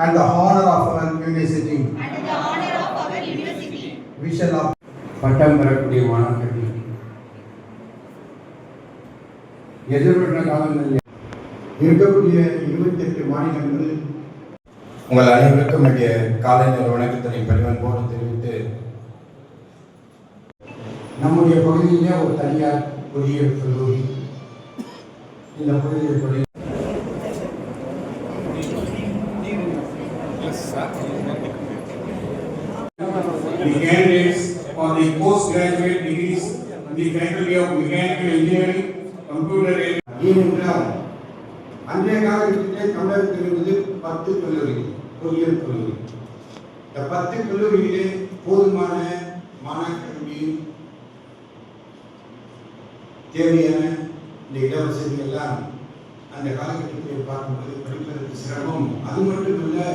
and the honor of our university. and the honor of our university. We shall பட்டம் பெறக்கூடிய மாணாக்கர்கள் எதிர்வருட காலங்களில் இருக்கக்கூடிய இருபத்தெட்டு மாநிலங்கள் உங்கள் அனைவருக்கும் என்னுடைய காலை நேர வணக்கத்தினை பணிவன்போடு தெரிவித்து நம்முடைய பகுதியிலே ஒரு தனியார் பொறியியல் கல்லூரி இந்த பொறியியல் the candidates for the postgraduate degrees in the faculty of mechanical engineering, computer ஏனென்றால் அன்றைய காலகட்டத்திலே தமிழகத்தில் இருந்தது பத்து கல்லூரிகள் பொறியியல் கல்லூரி. இந்த பத்து கல்லூரியிலே போதுமான மாணாக்கருடைய தேவையான இந்த இடவசதி எல்லாம் அந்த காலகட்டத்தில் பார்க்கும்போது படிப்பதற்கு சிரமம். அது மட்டும் இல்லை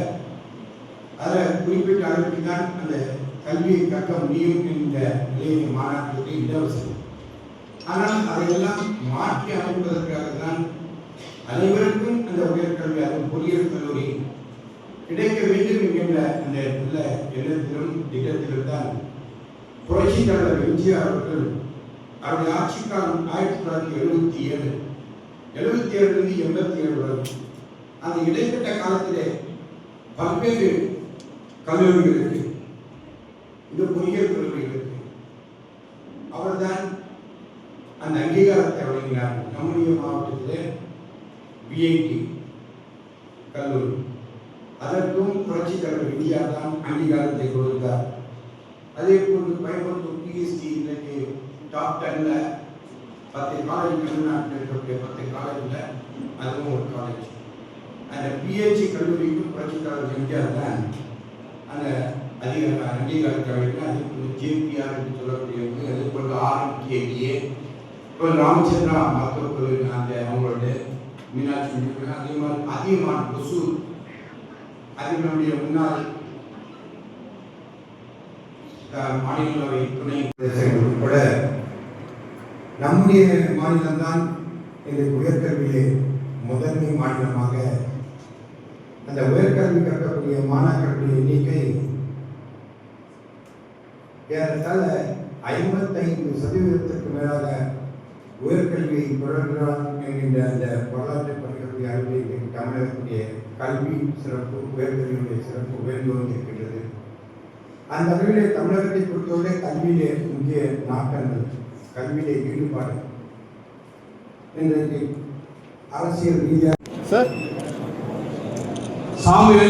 அதில் குறிப்பிட்ட அளவுக்கு தான் அந்த கல்வியை கற்க முடியும் என்ற நிலையை மாணாக்கருக்கு இடவசதி ஆனால் அதையெல்லாம் மாற்றி அமைப்பதற்காக தான் அனைவருக்கும் அந்த உயர்கல்வி அதுவும் பொறியியல் கல்லூரி கிடைக்க வேண்டும் என்கின்ற அந்த நல்ல எண்ணத்திலும் திட்டத்திலும் தான் புரட்சி தலைவர் எம்ஜிஆர் அவர்கள் அவருடைய ஆட்சி காலம் ஆயிரத்தி தொள்ளாயிரத்தி எழுபத்தி ஏழு எழுபத்தி ஏழுலேருந்து எண்பத்தி ஏழு வரை அந்த இடைப்பட்ட காலத்திலே பல்வேறு கல்லூரிகளுக்கு இந்த பொறியியல் கல்லூரிகளுக்கு அவர்தான் அந்த அங்கீகாரத்தை வழங்கினார். நம்முடைய மாவட்டத்தில் விஐடி கல்லூரி. அதற்கும் புரட்சி தலைவர் இந்தியா தான் அங்கீகாரத்தை கொடுத்தார். அதே போன்று பயன்படுத்தும் பிஎஸ்டி இன்றைக்கு டாப் டென்ல பத்து காலேஜ் தமிழ்நாட்டில் இருக்கக்கூடிய பத்து காலேஜில் அதுவும் ஒரு காலேஜ் அந்த பிஹெச்சி கல்லூரிக்கும் புரட்சி தலைவர் இந்தியா தான் அதிக அங்கீகாரத்தை அதுக்கு அதே ஜேபிஆர் என்று சொல்லக்கூடியவங்க அதே போன்று இப்போ ராமச்சந்திரா மருத்துவக் கல்லூரி அந்த அவங்களோட மீனாட்சி அம்மன் அதே மாதிரி அதிகமான கொசு அது முன்னாள் மாநிலங்களவை துணை பிரதேசங்கள் உட்பட நம்முடைய மாநிலம்தான் இந்த உயர்கல்வியிலே முதன்மை மாநிலமாக அந்த உயர்கல்வி கற்கக்கூடிய மாணாக்கர்களுடைய எண்ணிக்கை ஏறத்தாழ ஐம்பத்தைந்து சதவீதத்திற்கு மேலாக உயர்கல்வியை தொடர்கிறான் என்கின்ற அந்த வரலாற்றை படிக்கக்கூடிய அறிவை இன்றைக்கு தமிழகத்துடைய கல்வி சிறப்பு உயர்கல்வியுடைய சிறப்பு உயர்ந்து கொண்டிருக்கின்றது அந்த வகையிலே தமிழகத்தை பொறுத்தவரை கல்வியிலே முக்கிய நாட்டங்கள் கல்வியிலே ஈடுபாடு. இன்றைக்கு அரசியல் ரீதியாக Samuel